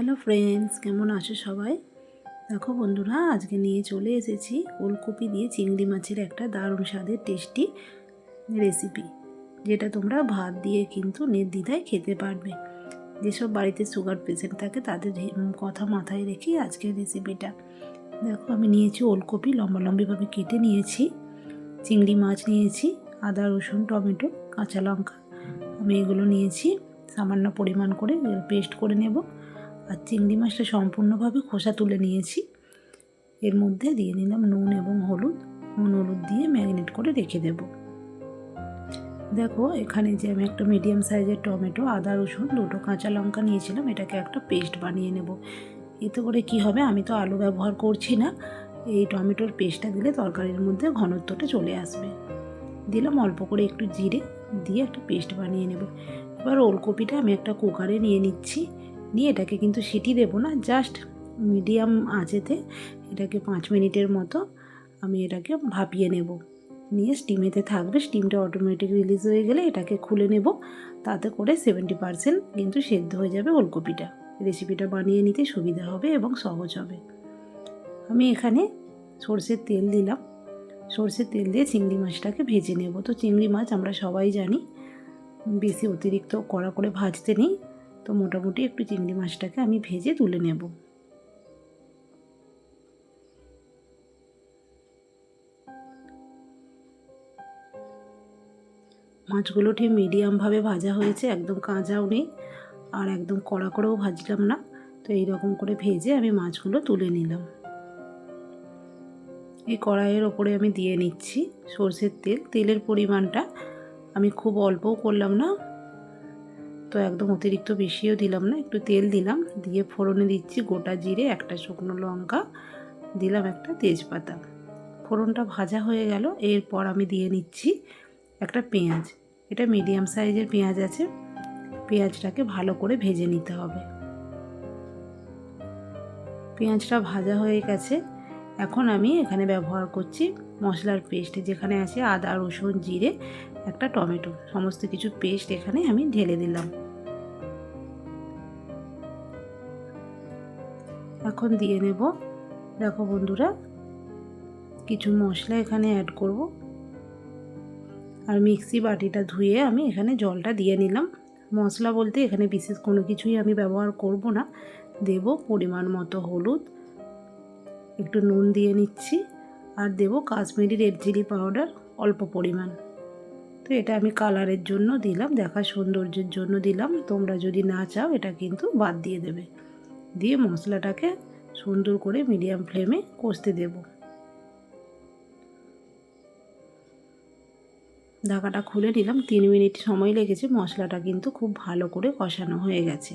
Hello friends, কেমন আছো সবাই? দেখো বন্ধুরা, আজকে নিয়ে চলে এসেছি ওলকপি দিয়ে চিংড়ি মাছের একটা দারুণ স্বাদের টেস্টি রেসিপি, যেটা তোমরা ভাত দিয়ে কিন্তু নির্দ্বিধায় খেতে পারবে। যেসব বাড়িতে সুগার পেশেন্ট থাকে, তাদের কথা মাথায় রেখেই আজকের রেসিপিটা। দেখো, আমি নিয়েছি ওলকপি লম্বা লম্বিভাবে কেটে নিয়েছি, চিংড়ি মাছ নিয়েছি, আদা, রসুন, টমেটো, কাঁচা লঙ্কা, আমি এগুলো নিয়েছি, সামান্য পরিমাণ করে পেস্ট করে নেব। আর চিংড়ি মাছটা সম্পূর্ণভাবে খোসা তুলে নিয়েছি। এর মধ্যে দিয়ে নিলাম নুন এবং হলুদ। নুন, হলুদ দিয়ে ম্যারিনেট করে রেখে দেব। দেখো, এখানে যে আমি একটা মিডিয়াম সাইজের টমেটো, আদা, রসুন দুটো কাঁচা লঙ্কা নিয়েছিলাম, এটাকে একটা পেস্ট বানিয়ে নেব। এতে করে কি হবে, আমি তো আলু ব্যবহার করছি না। এই টমেটোর পেস্টটা দিলে তরকারির মধ্যে ঘনত্বটা চলে আসবে। দিলাম অল্প করে একটু জিরে, দিয়ে একটা পেস্ট বানিয়ে নেব। এবার ওলকপিটা আমি একটা কুকারে নিয়ে নিচ্ছি। নিয়ে এটাকে কিন্তু সিটি দেবো না জাস্ট মিডিয়াম আঁচেতে এটাকে পাঁচ মিনিটের মতো আমি এটাকে ভাপিয়ে নেব। নিয়ে স্টিমেতে থাকবে স্টিমটা অটোমেটিক রিলিজ হয়ে গেলে এটাকে খুলে নেব, তাতে করে সেভেন্টি পারসেন্ট কিন্তু সেদ্ধ হয়ে যাবে ওলকপিটা। রেসিপিটা বানিয়ে নিতে সুবিধা হবে এবং সহজ হবে। আমি এখানে সর্ষের তেল দিলাম। সর্ষের তেল দিয়ে চিংড়ি মাছটাকে ভেজে নেব। তো চিংড়ি মাছ আমরা সবাই জানি, বেশি অতিরিক্ত কড়া করে ভাজতে নেই। তো মোটামুটি একটু চিংড়ি মাছটাকে আমি ভেজে তুলে নেব। মাছগুলো ঠিক মিডিয়ামভাবে ভাজা হয়েছে, একদম কাঁচাও নেই আর একদম কড়া করেও ভাজলাম না। তো এই রকম করে ভেজে আমি মাছগুলো তুলে নিলাম। এই কড়াইয়ের ওপরে আমি দিয়ে নিচ্ছি সর্ষের তেল। তেলের পরিমাণটা আমি খুব অল্পও করলাম না তো একদম অতিরিক্ত বেশিও দিলাম না, একটু তেল দিলাম, দিয়ে ফোড়নে দিচ্ছি গোটা জিরে, একটা শুকনো লঙ্কা, দিলাম একটা তেজপাতা। ফোড়নটা ভাজা হয়ে গেল, এরপর আমি দিয়ে নিচ্ছি একটা পেঁয়াজ। এটা মিডিয়াম সাইজের পেঁয়াজ আছে, পেঁয়াজটাকে ভালো করে ভেজে নিতে হবে। পেঁয়াজটা ভাজা হয়ে গেছে এখন আমি এখানে ব্যবহার করছি মশলার পেস্ট, যেখানে আছে আদা, রসুন, জিরে, একটা টমেটো। সমস্ত কিছু পেস্ট এখানে আমি ঢেলে দিলাম। এখন দিয়ে নেব। দেখো বন্ধুরা, কিছু মশলা এখানে অ্যাড করব। আর মিক্সি বাটিটা ধুয়ে আমি এখানে জলটা দিয়ে নিলাম। মশলা বলতে এখানে বিশেষ কোনো কিছুই আমি ব্যবহার করব না। দেব পরিমাণ মতো হলুদ। একটু নুন দিয়ে নিচ্ছি আর দেব কাশ্মীরি রেড চিলি পাউডার অল্প পরিমাণ। তো এটা আমি কালারের জন্য দিলাম দেখা সৌন্দর্যের জন্য দিলাম। তোমরা যদি না চাও, এটা কিন্তু বাদ দিয়ে দেবে। দিয়ে মশলাটাকে সুন্দর করে মিডিয়াম ফ্লেমে কষতে দেব। ঢাকাটা খুলে নিলাম, তিন মিনিট সময় লেগেছে, মশলাটা কিন্তু খুব ভালো করে কষানো হয়ে গেছে।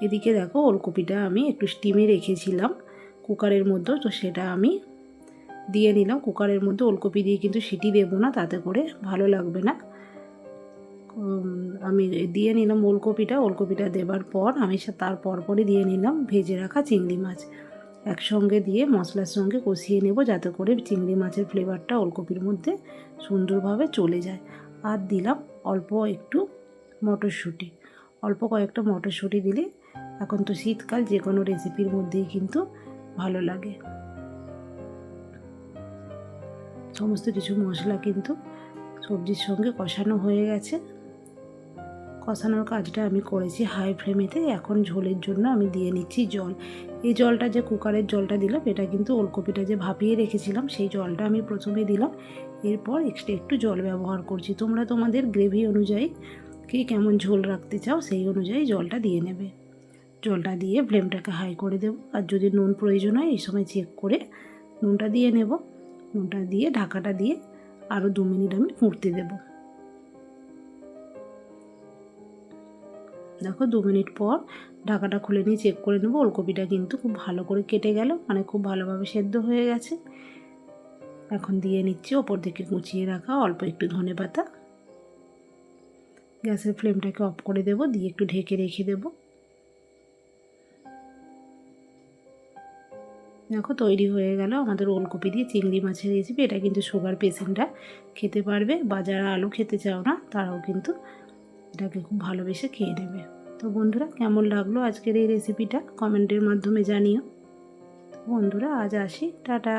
এদিকে দেখো ওলকপিটা আমি একটু স্টিমে রেখেছিলাম। কুকারের মধ্যে, তো সেটা আমি দিয়ে নিলাম। কুকারের মধ্যে ওলকপি দিয়ে কিন্তু সিটি দেবো না, তাতে করে ভালো লাগবে না। আমি দিয়ে নিলাম ওলকপিটা। ওলকপিটা দেবার পর আমি তার পরপরই দিয়ে নিলাম ভেজে রাখা চিংড়ি মাছ। একসঙ্গে দিয়ে মশলার সঙ্গে কষিয়ে নেব, যাতে করে চিংড়ি মাছের ফ্লেভারটা ওলকপির মধ্যে সুন্দরভাবে চলে যায়। আর দিলাম অল্প একটু মটরশুঁটি। অল্প কয়েকটা মটরশুঁটি দিলে এখন তো শীতকাল, যে কোনো রেসিপির মধ্যেই কিন্তু ভালো লাগে। সমস্ত কিছু মশলা কিন্তু সবজির সঙ্গে কষানো হয়ে গেছে। কষানোর কাজটা আমি করেছি হাই ফ্লেমেতে এখন ঝোলের জন্য আমি দিয়ে নিচ্ছি জল। এই জলটা যে কুকারের জলটা দিলাম, এটা কিন্তু ওলকপিটা যে ভাপিয়ে রেখেছিলাম, সেই জলটা আমি প্রথমে দিলাম। এরপর এক্সট্রা একটু জল ব্যবহার করছি। তোমরা তোমাদের গ্রেভি অনুযায়ী, কে কেমন ঝোল রাখতে চাও, সেই অনুযায়ী জলটা দিয়ে নেবে। জলটা দিয়ে ফ্লেমটাকে হাই করে দেবো। আর যদি নুন প্রয়োজন হয়, এই সময় চেক করে নুনটা দিয়ে নেব। নুনটা দিয়ে, ঢাকাটা দিয়ে আরও দু মিনিট আমি ফুটতে দেব। দেখো, দু মিনিট পর ঢাকাটা খুলে নিয়ে চেক করে নেব। ওলকপিটা কিন্তু খুব ভালো করে কেটে গেল মানে খুব ভালোভাবে সেদ্ধ হয়ে গেছে। এখন দিয়ে নিচ্ছি, ওপর দিকে কুচিয়ে রাখা অল্প একটু ধনে পাতা। গ্যাসের ফ্লেমটাকে অফ করে দেব, দিয়ে একটু ঢেকে রেখে দেবো। দেখো, তৈরি হয়ে গেল। আমাদের ওলকপি দিয়ে চিংড়ি মাছের রেসিপি এটা কিন্তু সুগার পেশেন্টরা খেতে পারবে। বা যারা আলু খেতে চাও না, তারাও কিন্তু এটাকে খুব ভালোবেসে খেয়ে নেবে। তো বন্ধুরা, কেমন লাগল আজকের এই রেসিপিটা কমেন্টের মাধ্যমে জানিও। বন্ধুরা, আজ আসি। টাটা!